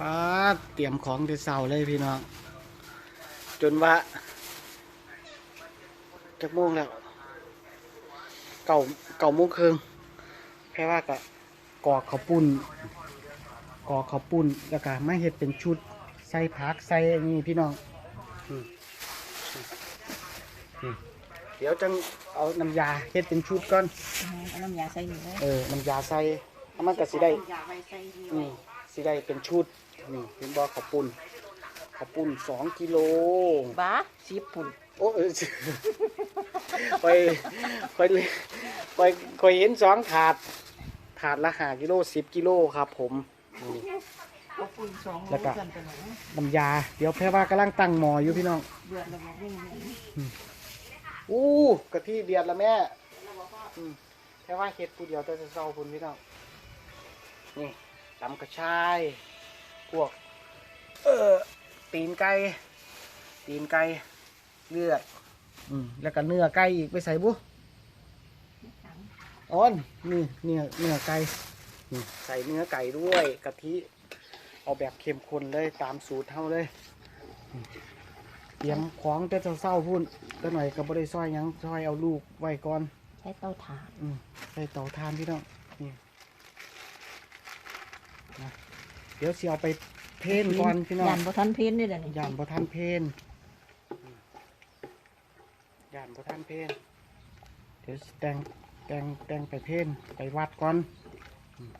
ป้าดเตรียมของแต่เสาเลยพี่น้อง จนว่าจักโมงแล้ว เก่าเก่าโมงครึ่งแค่ว่ากะกอกข้าวปุ้นกอกข้าวปุ้นแล้วก็ไม่เห็ดเป็นชุดใส่ผักใส่อันนี้พี่น้องอืมอืมเดี๋ยวจังเอาน้ำยาเฮ็ดเป็นชุดก่อนเอาน้ำยาใส่หนึ่งเลยเออน้ำยาใส่แล้วมันก็สิได้น้ำยาไว้ใส่ดีอืไว้ม สิได้เป็นชุดนี่เป็นบ่อข้าวปุ้นข้าวปุ้นสองกิโลบ้าสิบปุ่นโอ้เออไปไปไปไปเห็นสองถาดถาดละห้ากิโลสิบกิโลครับ ผมนี่เอาปุ่นสองโลแล้วก็กันไปไหนน้ำยา เดี๋ยวแพ่ว่ากำลังตั้งหมออยู่พี่น้องเบื่อแล้วบอกว่าอย่างนี้อู้กะทิเดือดแล้วแม่อืมแค่ว่าเห็ดผู้เดียวแต่จะเศร้าคุณพี่น้องนี่ ตำกระชาย พวก เออตีนไก่ ตีนไก่ เลือด อืม แล้วก็เนื้อไก่อีกไปใส่บุอ้อนนี่เนื้อเนื้อไก่นี่ใส่เนื้อไก่ด้วยกะทิเอาแบบเข้มข้นเลยตามสูตรเท่าเลย เตรียมของแต่เศร้าๆพุ่นก็หน่อยก็บ่ได้ซอยหยังซอยเอาลูกไว้ก่อน ใช้เตาถ่าน อืมใส่เตาทานพี่น้องนี่นะ เดี๋ยวสิเอาไปเทนก่อนพี่น้องยันบ่ทันเพ้นนี่แหละนี่ย่านบ่ทันเพนอืมย่านบ่ทันเพนเดี๋ยวสิแต่งแต่งแต่งไปเพนไปวัดก่อนอืม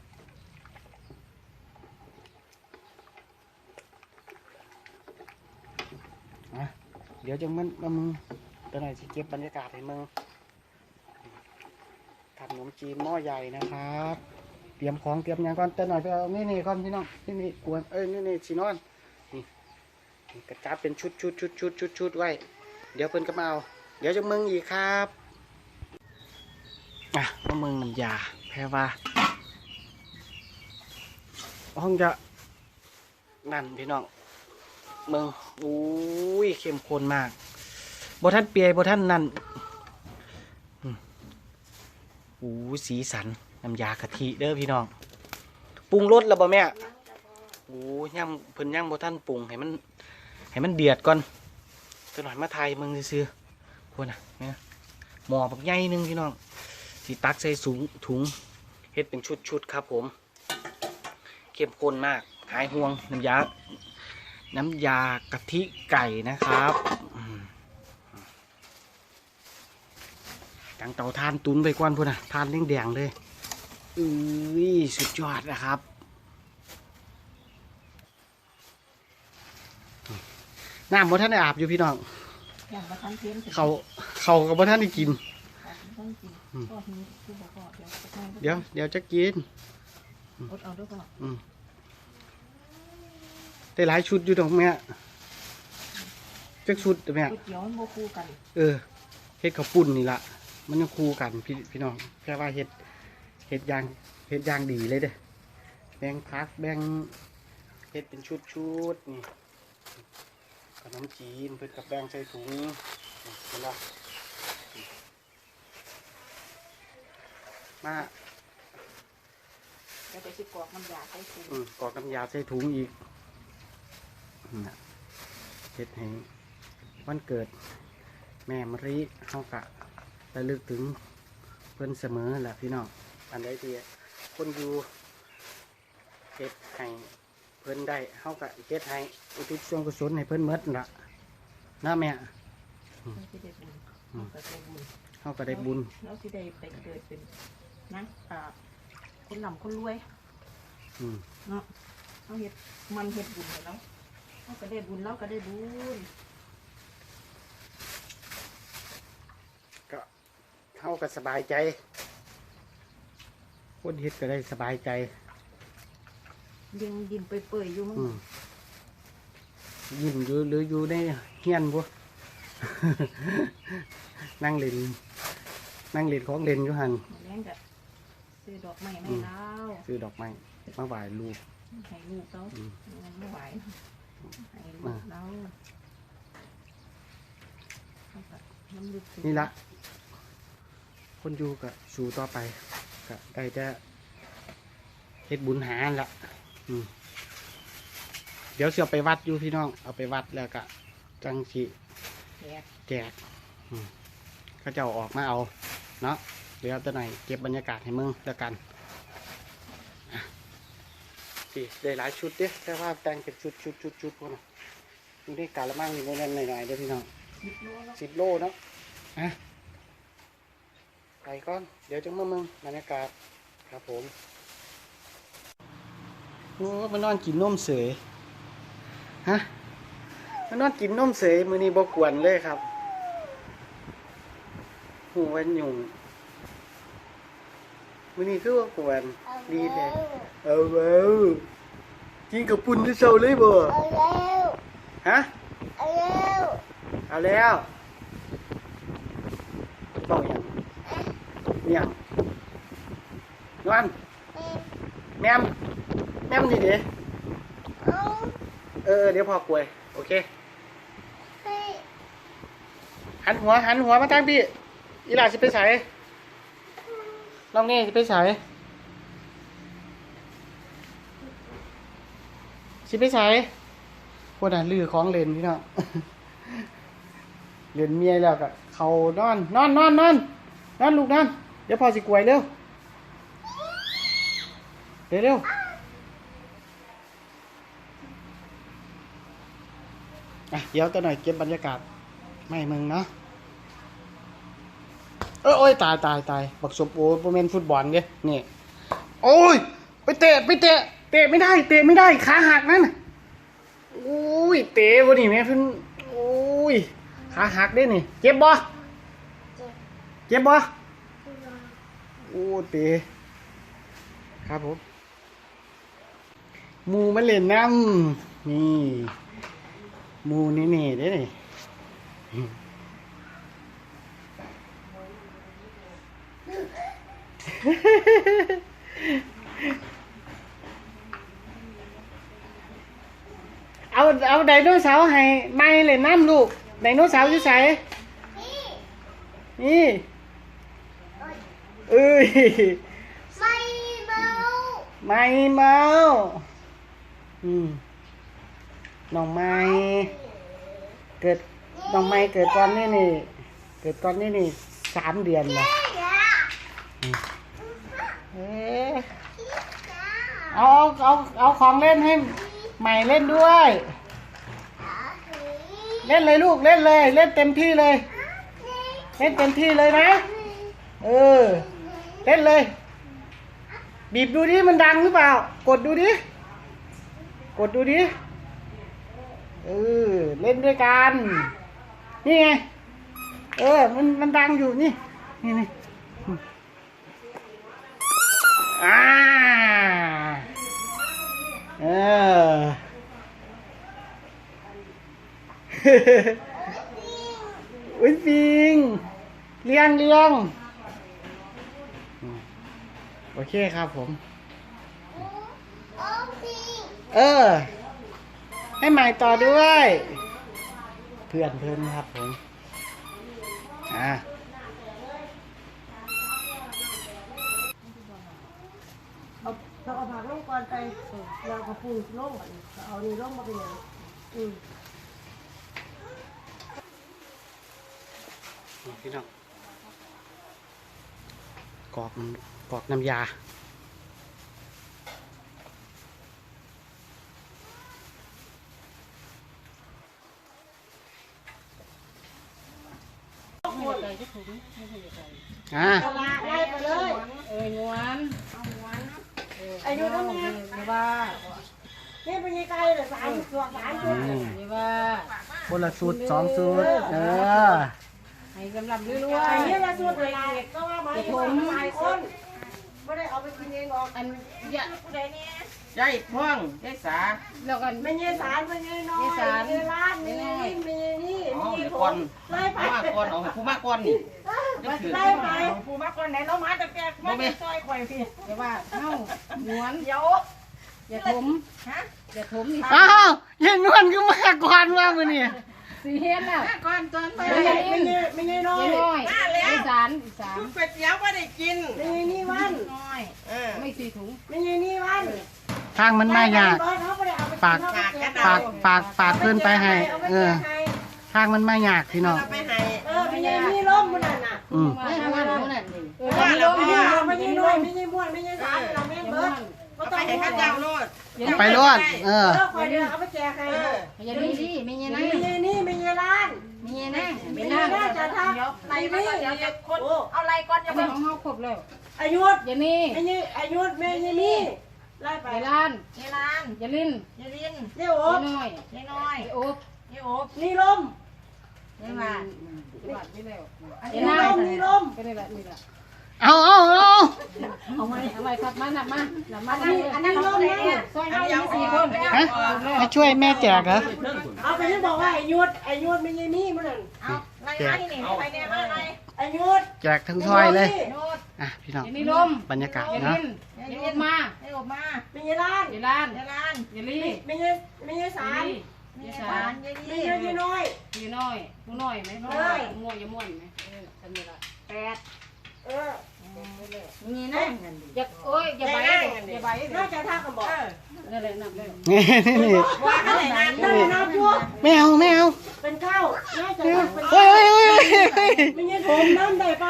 อะเดี๋ยวจังมันมามึงตัวหน่อยสิเก็บบรรยากาศให้มึงทำขนมจีนหม้อใหญ่นะครับ เตรียมของเตรียมหยังก่อนแต่หน่อยไปเอานี่นี่ก่อนพี่น้องนี่นี่กวนเอ้ยนี่นี่สีนอนกระจับเป็นชุดชุดชุดชุดชุดชุดไว้ เดี๋ยวเพิ่นก็มาเอาเดี๋ยวจะมึงอีกครับอะมามึงน้ำยาแพ้ว่าห้องจะนั่นพี่น้องมึงอุ้ยเข้มข้นมากบท่านเปียบท่านนั่นอืมอู้สีสัน น้ำยากะทิเด้อพี่น้องปรุงรสแล้วบ่แม่โอ้ย่างเพิ่นย่างบ่ท่านปรุงให้มันให้มันเดือดก่อนจะหน่อยมาไทยมึงซื้อๆพวกน่ะเนี่ยหมอปักใหญ่หนึงพี่น้องสีตักใส่สูงถุงเฮ็ดเป็นชุดๆครับผมเข้มข้นมากหายห่วงน้ำยา น้ำยากะทิไก่นะครับตั้งเตาทานตุนไปก่อนพวกน่ะทานเลี้ยงแดงเลย อุ้ยสุดยอดนะครับ น้ำบ่ท่านได้อาบอยู่พี่น้องยันบ่ทันเพ้นเขาเขากับบ่ท่านได้กิน ต้องกินอืมก็หิวคือบอกว่าเดี๋ยวจะทานเดี๋ยวเดี๋ยวจะกิน อดเอาด้วยก่อนอืมได้หลายชุดอยู่ตรงแม่จักชุดเด้อแม่ ก๋วยเตี๋ยวมันบ่คู่กัน เออเฮ็ดข้าวปุ้นนี่ละมันยังคู่กันพี่พี่น้องแค่ว่าเฮ็ด เฮ็ดอย่างเฮ็ดอย่างดีเลยเด้อแบ่งพักแบ่งเฮ็ดเป็นชุดชุดๆนี่ขนมจีนเพิ่นกับแบ่งใส่ถุงนี่เห็นบ่มาเดี๋ยวไปสิกรอกน้ำยาใส่ถุงอืมกรอกน้ำยาใส่ถุงอีกนั่นน่ะเฮ็ดให้วันเกิดแม่มะริเฮากะระลึกถึงเพิ่นเสมอแหละพี่น้อง อันใดที่คนอยู่เฮ็ดให้เพิ่นได้เฮากะเฮ็ดให้อุทิศส่วนกุศลให้เพิ่นหมดนั่นล่ะนะแม่เราสิได้บุญอืมเราก็ได้บุญเฮาก็ได้บุญเราสิได้ไปเกิดเป็นนะอ่าคนหล่ำคนรวยอืมเนาะเราเฮ็ดมันเฮ็ดบุญให้เราเราก็ได้บุญเราก็ได้บุญก็เฮาก็สบายใจ คนเฮ็ดก็ได้สบายใจ ยิงยินเปื่อยๆอยู่มั้งอืมยิ้มอยู่หรืออยู่ในเฮียนบ่ นั่งเล่นนั่งเล่นของเล่นอยู่หันแม่งก็ซื้อดอกไม้ให้เราซื้อดอกไม้มาไหว้ลูก ให้ลูกเราอืม ไม่ไหวให้ลูกเราเอาก็น้ำลึกถึงนี่ละคนอยู่ก็สู่ต่อไป ก็ได้แต่เฮ็ดบุญหาหั่นละอืมเดี๋ยวเสียไปวัดอยู่พี่น้อง เอาไปวัดแล้วก็จังสิแจกแจกอืมเขาจะเอาออกมาเอาเนาะเดี๋ยวตัวไหนอยเก็บบรรยากาศให้มึงแล้วกันอะสิได้หลายชุดเด้แต่ว่าแต่งเป็นชุดชุดชุดชุดพวกนั้นอยู่ในกาละมังอยู่ในนั้นหน่อยๆเด้อพี่น้องสิบโลแล้วสิบโลเนาะอะ ไปก่อน เดี๋ยวจะมามึงบรรยากาศครับผมโอ้มานอนกินนมเสยฮะมานอนกินนมเสยมือนี้บกวนเลยครับหูวันหยุ่งมือนี้คือว่ากวนดีเลยเอาเอากินกับปุ่นที่เช้าเลยบ่เอาแล้วฮะเอาแล้วเอาแล้วบอกอย่าง เนี่ยนอนแมมแมมนี่เด้เอาเออเดี๋ยวพอกล้วย โอเคให้หันหัว หันหัวมาทางพี่ อีหลาสิไปใส่น้องนี่สิไปใส่สิไปใส่พวกนั้นลือของเล่นพี่น้องเล่นเมียแล้วก็เขานอน นอนนอนนอนนอนลูกนอน เดี๋ยวพอสิกล้วยเร็วเร็วเร็วอะเดี๋ยวตัวหน่อยเก็บบรรยากาศไม่มึงเนาะเอ้ยโอ้ยตายตายตายบักศพโอ้ยโมเมนฟุตบอลเนี่ยนี่โอ้ยไปเตะไปเตะ เตะไม่ได้ เตะไม่ได้ขาหักนั่นโอ้ยเตะวะนี่แม่เพิ่นโอ้ยขาหักได้นี่ เจ็บบ่เจ็บบ่ อ้ตะครับผมหมูมาเล่นน้ำนี่หมูนี่นี่เด้นี่เอาเอาไดโนเสาร์ให้ไม่เล่นน้ำลูกไดโนเสาร์อยู่ไสนี่ เอ้ย ไม่เมาไม่เมาอืมน้องไม้เกิดน้องไม้เกิดก่อนนี่นี่ เกิดก่อนนี่นี่สามเดือนแล้วเอ๊ะเอาเอาเอาเอาของเล่นให้ใหม่เล่นด้วย เล่นเลยลูกเล่นเลย เล่นเต็มที่เลย เล่นเต็มที่เลยนะ เออ เล่นเลย บีบดูดิมันดังหรือเปล่า กดดูดิ กดดูดิ เออ เล่นด้วยกัน นี่ไง เออ มันมันดังอยู่นี่ นี่นี่อ่าเอออุ้ยปิงเลี้ยงเลี้ยง โอเคครับผมโอ้สิเออ ให้ใหม่ต่อด้วย เพื่อนเพื่อนครับผม อ่าเอาเราเอาผักลงก่อนไปเราก็ปูลงก่อนเอานี่ลงมาเป็นอย่างอืมพี่น้องกรอก กอกน้ำยา อ่าไล่ไปเลยเอ้ยงวนอายุเท่านี้อย่ว่านี่เป็นยังไงเลยสามส่วนสามส่วนอืมอย่ว่าคนละสูตรสองสูตรเออให้กำลังรวไอ้ยนี่ละส่วนเวลาก็ว่ามาอยู่หลายคนไม่ได้เอาไปกินเองหรอกๆอันยะผู้ใดเนี่ยยายพ่วงยายสา แล้วกัน ไม่ใช่สารไม่ใช่น้อยไม่สารไม่ใช่ร้านไม่ใช่นี่ไม่ใช่นี่อ๋อมีเดี๋ยวผก่อนมไล่ไปผู้มากก่อนเอาให้ผู้มากก่อนนี่ไล่ไปผู้มาคนไหนเรามาแต่แกไม่ได้ซอยข่อยพี่อย่าว่าเฮ้าหวนเดี๋ยวอย่าถมฮะอย่าถมนี่อ้าวเย็นนวลก็มาก่อนว่ามือนี่ สีเฮ็ดแล้วก่อนตอนไปไม่ใช่ไม่ใช่ไม่ใช่น้อยอย่าน้อยอีสานอีสานเป็ดเดี๋ยวไม่ได้กินไม่ใช่นี่วันน้อยเออไม่สีถุงไม่ใช่นี่วันทางมันมายากเขาไม่ได้เอาไปฝากฝากฝากฝากเพื่อนไปให้เออทางมันไม่ยากพี่น้องเอาไปให้เออไม่ใช่มีร่มมันนั่นน่ะอืมไม่ทำงานนู่นน่ะดิเออว่ามีเราลมไปมีให้ลมไม่ใช่น้อยไม่ใช่ม้วนไม่ใช่สารเราแม่นเบิดเอา ไปให้ข้าเจ้าโลดไปรอดเอเอออคอยเดี๋ยวเอาไปแจกให้เอออย่ามีดิไม่เงี้ยนะไม่ใช่นี่ไม่ใช่ร้านไม่เงี้ยนะไม่ไม่ใช่น่าร้านจะทำไหนนี่โอ้เอาอะไรก่อนอันนี้ของเฮาครบแล้วอายุอย่ามีไม่ใช่อายุไม่ใช่นี่ไล่ไปอย่าลานยายลานอย่าลิ้นยายลินเดี๋ยวอโอ๊ย่าบน้อยยายน้อยอย่าโอ๊บยายโอ๊บนี่ร่มยายมาบาดนี่แล้วอนี่ย่าร่นั่งมนี่ร่มก็นี่แหละนี่แหละเอาเอาเอา เอาไว้เอาไว้ครับมานับมานับมาอันนี้อันนั้นร่มนะซอยเฮามีสี่คนฮะมาช่วยแม่แจกเหรอเอาไปที่บอกว่าอายุอายุไม่ใช่นี่มันนั่นเอาไล่ไล่นี่ไปเนี่ยมาไล่อายุแจกทั้งถ้วยเลยโนดอะพี่น้องอย่ามีลมบรรยากาศอย่าเนาะลิ้นอย่าโอ๊บมาให้โอ๊บมาไม่ใช่ร้านอย่าลานยายลานอย่าลีไม่ใช่ไม่ใช่สารอย่าายสาลารนยายไม่ลิใช่นยี่น้อยอย่าน้อยมูน้อยไหมน้อยม่วนอย่าม่วนไหมเออทำนี่ละแปด เออมีนั่งกันอย่าโอ้ยอย่าใบอย่าใบน่าจะทักกันบอกนั่นแหละนับแล้วนี่นี่ว่าอะไรนั่นนั่นน้ำพวกไม่เอาไม่เอาเป็นข้าวน่าจะทักเป็นเฮ้ยเฮ้ยเฮ้ยเฮ้ยไม่ใช่ผมน้ำได้ไป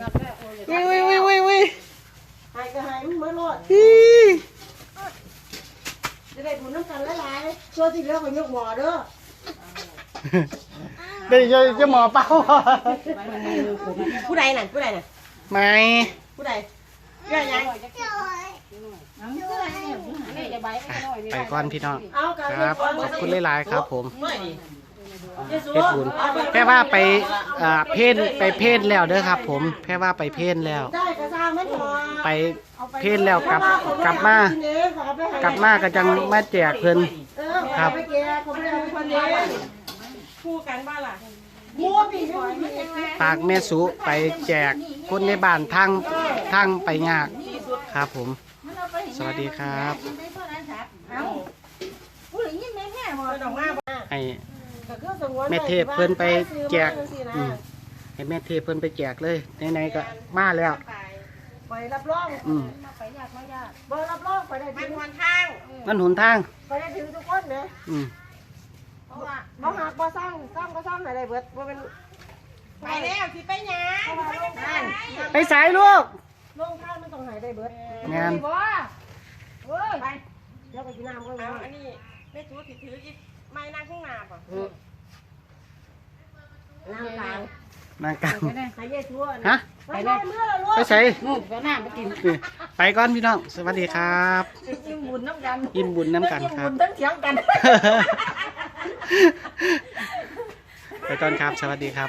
นับแล้วโอ้ยเฮ้ยเฮ้ยเฮ้ยเฮ้ยเฮ้ยหายก็หายมันเหมือนรอดฮี่จะได้บุญน้ำกันหลายๆช่วยที่เหลือก็ยกหมอเด้อเดี๋ยวจะจะหมอเป้าผู้ใดน่ะผู้ใดน่ะ ไม่ผู้ใดเรื่องยังนี่อย่าใบไม่น้อยไปก่อนพี่น้องเอากันครับขอบคุณหลายๆครับ ผมไม่เยซูเพชรบุญแค่ว่าไปอ่าเพศไปเพศแล้วเด้อครับ ผมแค่ว่าไปเพศแล้วได้กระซังไม่พอไปเพศแล้วกลับกลับมากลับมาก็จังมาแจกเพิ่นเออครับไปแกเขาไม่ได้เอาไปคนเดียวคู่กันบ้าล่ะ มัวปีไม่มีเองนะฝากแม่สุไปแจกคนในบ้านทางทางไปยากครับผม สวัสดีครับผู้หญิงยิ่งแม่แม่หมดดอกมาให้ก็คือสงวนแม่เทพเพิ่นไปแจกอืมให้แม่เทพเพิ่นไปแจกเลยไหนๆก็มาแล้ว ไปรับรองอืมบ่รับรองไปได้มัถึนงวันทางนั่นหนทางไปได้ถึงทุกคนเด้ออืมเพราะว่า บ่หักบ่สร้างสร้างก็สร้างให้ได้เบิดบ่เป็นไปแล้วสิไปยังนั่นไปสายลูกลงทางมันต้องให้ได้เบิดงานบ่เฮ้ยไปเดี๋ยวไปกินน้ำก็เอาเอาอันนี้แม่จูสิถืออีกไม่นั่งข้างหน้าป่ะน้ำกลางนางกลางใครเยซัวฮะไปได้เมื่อละลูกไปใส่นู่นก็น้ำไปกินนี่ไปก่อนพี่น้อง สวัสดีครับจิ้มบุญน้ำกันยิ้มบุญน้ำกันครับทั้งเถียงกัน ไปก่อนครับ สวัสดีครับ